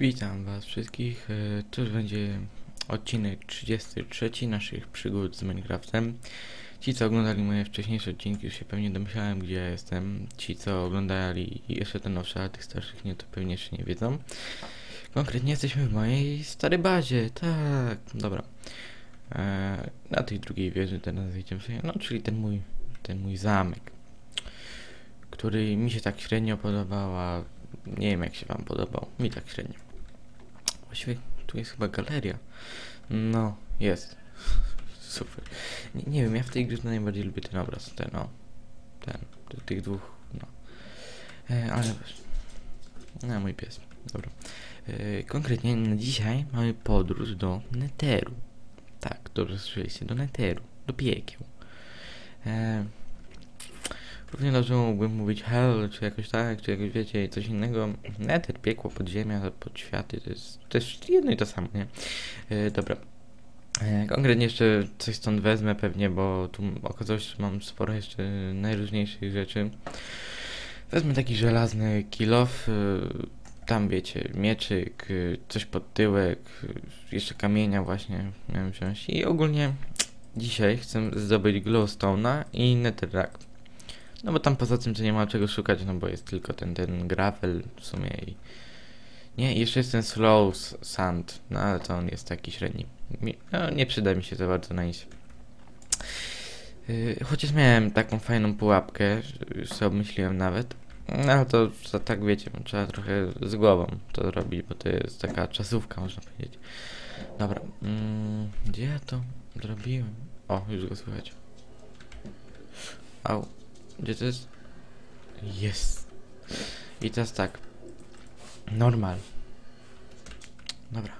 Witam Was wszystkich. e, To już będzie odcinek 33 naszych przygód z Minecraftem. Ci, co oglądali moje wcześniejsze odcinki, już się pewnie domyślałem, gdzie ja jestem. Ci, co oglądali jeszcze te nowsze, a tych starszych nie, to pewnie jeszcze nie wiedzą. Konkretnie jesteśmy w mojej starej bazie, tak, dobra. E, na tej drugiej wieży teraz zejdziemy sobie, no czyli ten mój, ten mój zamek, który mi się tak średnio podobał, a nie wiem jak się wam podobał, mi tak średnio. Właściwie tu jest chyba galeria. No, jest. Super. Nie, nie wiem, ja w tej grze najbardziej lubię ten obraz, ten o. Ten, ty- tych dwóch, no. E, ale. No, mój pies. Dobra. E, konkretnie na dzisiaj mamy podróż do Netheru. Tak, dobrze słyszeliście, do Netheru, do piekieł. E, Równie dobrze mógłbym mówić hell, czy jakoś tak, czy jakoś wiecie, coś innego. Nether, piekło, podziemia, podświaty, to jest też jedno i to samo, nie? E, dobra. E, konkretnie jeszcze coś stąd wezmę pewnie, bo tu okazało się, że mam sporo jeszcze najróżniejszych rzeczy. Wezmę taki żelazny kilof, e, tam wiecie, mieczyk, coś pod tyłek, jeszcze kamienia właśnie miałem wziąć. I ogólnie dzisiaj chcę zdobyć glowstone'a i netherrack. No bo tam poza tym to nie ma czego szukać, no bo jest tylko ten, ten gravel w sumie i... Nie, jeszcze jest ten slow sand, no ale to on jest taki średni. No, nie przyda mi się za bardzo na nic. Yy, chociaż miałem taką fajną pułapkę, że już sobie obmyśliłem nawet. No ale to, to tak wiecie, trzeba trochę z głową to robić, bo to jest taka czasówka można powiedzieć. Dobra, mm, gdzie ja to zrobiłem? O, już go słychać. Au. Gdzie to jest? Jest. I teraz tak. Normal. Dobra.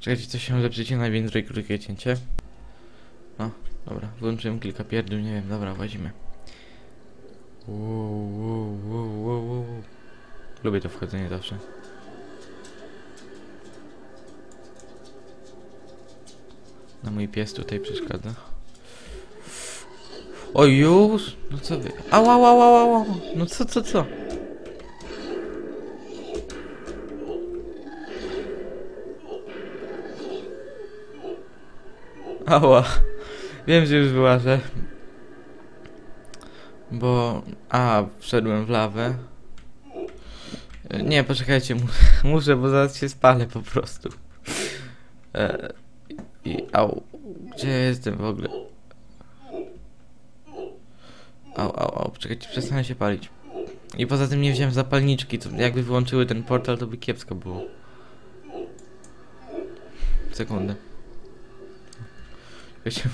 Czekajcie, coś się zepsucie na więcej krótkie cięcie. No, dobra. Włączyłem kilka pierdół, nie wiem, dobra, włazimy. Wow, wow, wow, wow, wow. Lubię to wchodzenie zawsze. No mój pies tutaj przeszkadza. O już? No co wy? Ała, ała, ała, ała. No co, co, co? Ała. Wiem, że już wyłażę. Bo... A, wszedłem w lawę. Nie, poczekajcie, mu muszę, bo zaraz się spalę po prostu. E, I... Au. Gdzie ja jestem w ogóle? Au, au, au, czekajcie, przestanę się palić. I poza tym nie wziąłem zapalniczki, to jakby wyłączyły ten portal, to by kiepsko było. Sekundę. Czekajcie,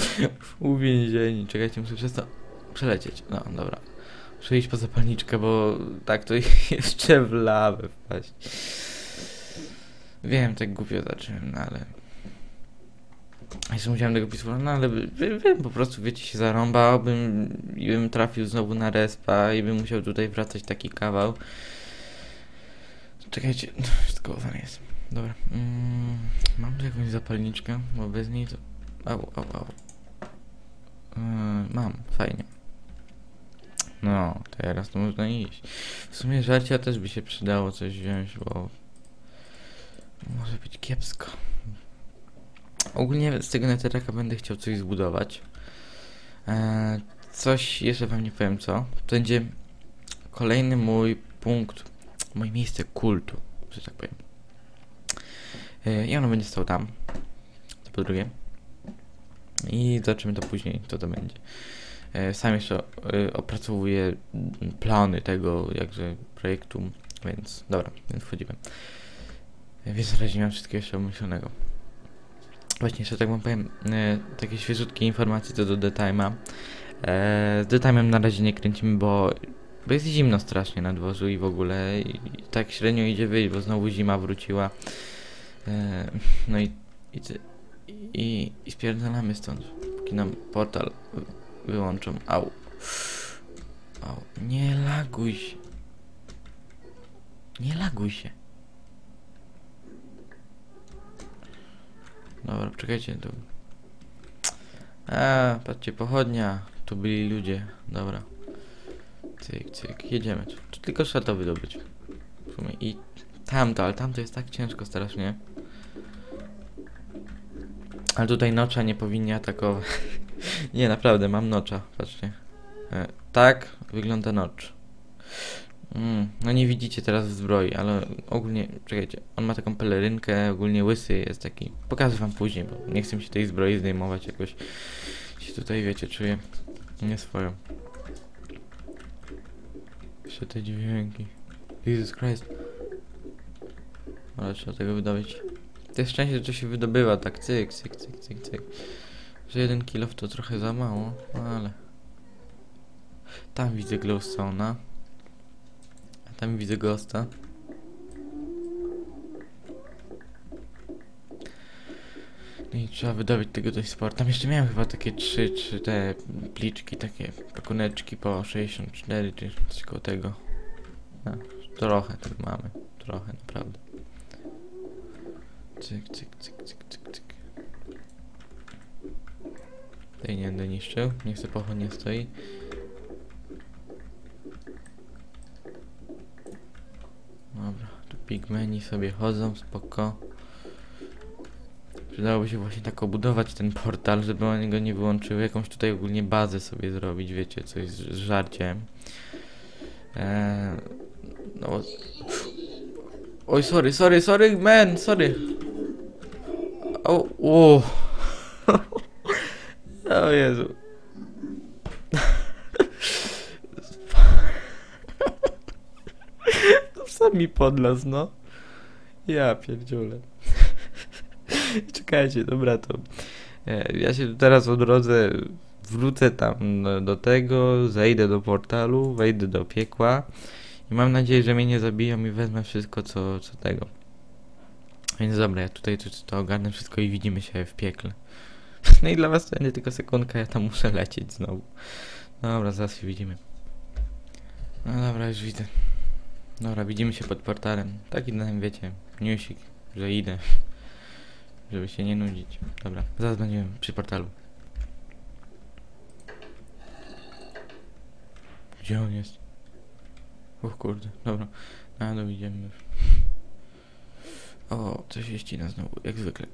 uwięzieni, czekajcie, muszę przez to przelecieć. No, dobra. Muszę iść po zapalniczkę, bo tak to jeszcze w lawę wpaść. Wiem, tak głupio zacząłem, no ale... Jeszcze musiałem tego pisać, no ale by- by- bym po prostu, wiecie, się zarąbał, bym, i bym trafił znowu na respa i bym musiał tutaj wracać taki kawał. Czekajcie, skołowany jest. Dobra. Mm, mam tu jakąś zapalniczkę, bo bez niej to... Au, au, au. Yy, mam, fajnie. No, teraz to można iść. W sumie żarcia też by się przydało coś wziąć, bo... Może być kiepsko. Ogólnie z tego netherracka będę chciał coś zbudować. Eee, coś jeszcze wam nie powiem co. To będzie kolejny mój punkt, moje miejsce kultu, że tak powiem. Eee, I ono będzie stał tam. To po drugie. I zobaczymy to później, co to będzie. Eee, sam jeszcze e, opracowuję plany tego jakże projektu, więc dobra, więc wchodzimy. E, Więc na razie nie mam wszystkiego jeszcze omyślonego. Właśnie, jeszcze tak wam powiem, e, takie świeżutkie informacje co do The Time'a. E, z The Time'em na razie nie kręcimy, bo, bo jest zimno strasznie na dworzu i w ogóle i, i tak średnio idzie wyjść, bo znowu zima wróciła. E, no i, i, i, i stąd, póki nam portal wy- wyłączą. Au. Au. Nie laguj się. Nie laguj się. Dobra, czekajcie tu. Patrzcie, pochodnia. Tu byli ludzie. Dobra. Cyk, cyk, jedziemy. Tu, tu tylko trzeba to wydobyć. W sumie i Tamto, ale tamto jest tak ciężko strasznie. Ale tutaj nocza nie powinni atakować. nie, naprawdę, mam nocza, patrzcie. E, tak wygląda nocz. Mm, no nie widzicie teraz w zbroi, ale ogólnie, czekajcie, on ma taką pelerynkę, ogólnie łysy jest taki. Pokażę wam później, bo nie chcę mi się tej zbroi zdejmować jakoś. Się tutaj, wiecie, czuję nie swoją. Jeszcze te dźwięki. Jesus Christ. Ale trzeba tego wydobyć. To jest szczęście, że to się wydobywa tak cyk, cyk, cyk, cyk, cyk. Że jeden kilo to trochę za mało, no ale... Tam widzę glowstone'a. Tam widzę ghosta. No i trzeba wydobyć tego dość sporo. Tam jeszcze miałem chyba takie trzy, trzy te pliczki, takie pakuneczki po 64 czy coś koło tego. No, trochę tak mamy. Trochę, naprawdę. Cyk, cyk, cyk, cyk, cyk, cyk. Tutaj nie będę niszczył. Niech se pochodnie stoi. Dobra, tu pigmeni sobie chodzą, spoko. Przydałoby się właśnie tak obudować ten portal, żeby one go nie wyłączyły. Jakąś tutaj ogólnie bazę sobie zrobić, wiecie, coś z, z żarciem. Eee, no... Oj, sorry, sorry, sorry, man, sorry. O, o. o Jezu. Sam mi podlas, no. Ja pierdziule. Czekajcie, dobra to. e, Ja się teraz odrodzę, wrócę tam do- tego, zejdę do portalu, wejdę do piekła i mam nadzieję, że mnie nie zabiją i wezmę wszystko co, co tego. Więc dobra, ja tutaj to, to ogarnę wszystko i widzimy się w piekle. No i dla was to będzie tylko sekundka, ja tam muszę lecieć znowu. Dobra, zaraz się widzimy. No dobra, już widzę. Dobra, widzimy się pod portalem. Taki dałem, wiecie, newsik, że idę. Żeby się nie nudzić. Dobra, zaraz będziemy przy portalu. Gdzie on jest? O kurde, dobra. Na dół idziemy już. O, coś się ścina znowu, jak zwykle.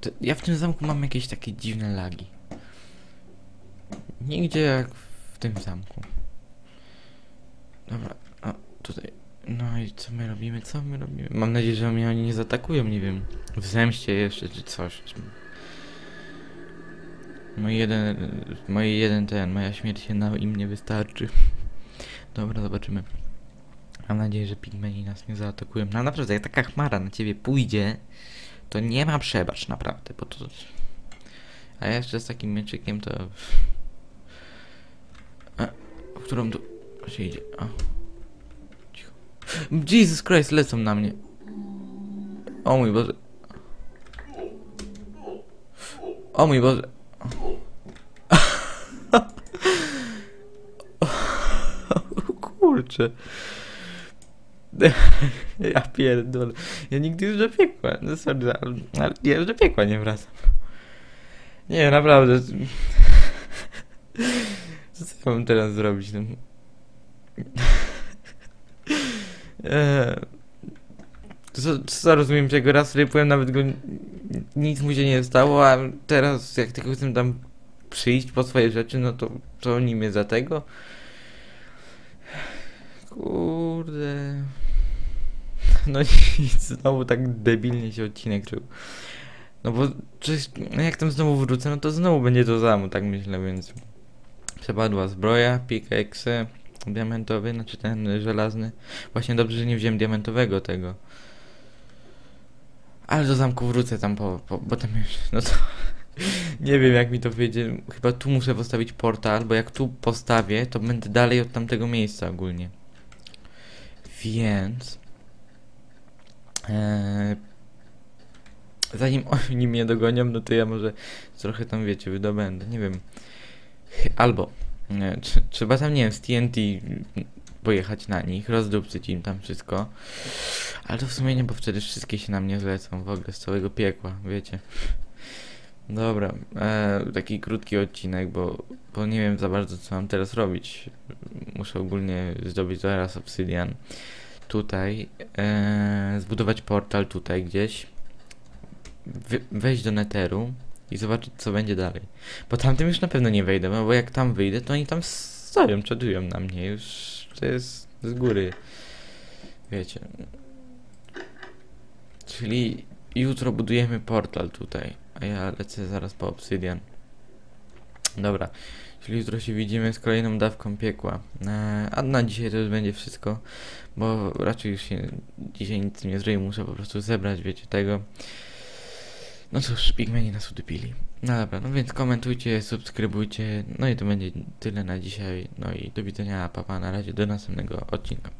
To ja w tym zamku mam jakieś takie dziwne lagi. Nigdzie jak w tym zamku. Dobra, a tutaj. I co my robimy? Co my robimy? Mam nadzieję, że mnie oni nie zaatakują, nie wiem. W zemście jeszcze czy coś. Mój jeden. Mój jeden ten, moja śmierć się na im nie wystarczy. Dobra, zobaczymy. Mam nadzieję, że pigmeni nas nie zaatakują. No naprawdę, jak taka chmara na ciebie pójdzie, to nie ma przebacz, naprawdę, bo to... A jeszcze z takim mieczykiem to... A, w którą tu się idzie? O. Jesus Christ, lecą na mnie. O mój Boże. O mój Boże. Kurczę. Ja pierdolę. Ja nigdy już do piekła. No ale ja już do piekła nie wracam. Nie, naprawdę. Co ja mam teraz zrobić? No? Co rozumiem, że go raz rypłem, nawet go nic mu się nie stało, a teraz jak tylko chcę tam przyjść po swoje rzeczy, no to, to oni mnie za tego. Kurde. No nic, znowu tak debilnie się odcinek czuł. No bo coś, no jak tam znowu wrócę, no to znowu będzie to samo, tak myślę, więc... Przepadła zbroja, pickaxe, diamentowy, znaczy ten żelazny. Właśnie dobrze, że nie wziąłem diamentowego tego. Ale do zamku wrócę tam po, po bo tam już, no to... Nie wiem jak mi to wyjdzie, chyba tu muszę postawić portal, bo jak tu postawię, to będę dalej od tamtego miejsca ogólnie. Więc... Eee, zanim oni mnie dogonią, no to ja może trochę tam, wiecie, wydobędę, nie wiem. Albo, trzeba tam, nie wiem, z TNT pojechać na nich, rozdupcyć im tam wszystko. Ale to w sumie nie, bo wtedy wszystkie się na mnie zlecą w ogóle z całego piekła, wiecie. Dobra, e, taki krótki odcinek, bo, bo nie wiem za bardzo co mam teraz robić. Muszę ogólnie zdobyć zaraz obsydian. tutaj, e, zbudować portal tutaj gdzieś, wy, wejść do neteru i zobaczyć co będzie dalej. Bo tamtym już na pewno nie wejdę, bo jak tam wyjdę, to oni tam stoją, czadują na mnie, już to jest z góry. Wiecie. Czyli jutro budujemy portal tutaj, a ja lecę zaraz po obsydian. Dobra, czyli jutro się widzimy z kolejną dawką piekła. E, a na dzisiaj to już będzie wszystko, bo raczej już się dzisiaj nic nie zrobię, muszę po prostu zebrać, wiecie, tego. No cóż, pigmeni nas utopili. No dobra, no więc komentujcie, subskrybujcie, no i to będzie tyle na dzisiaj. No i do widzenia, papa, na razie, do następnego odcinka.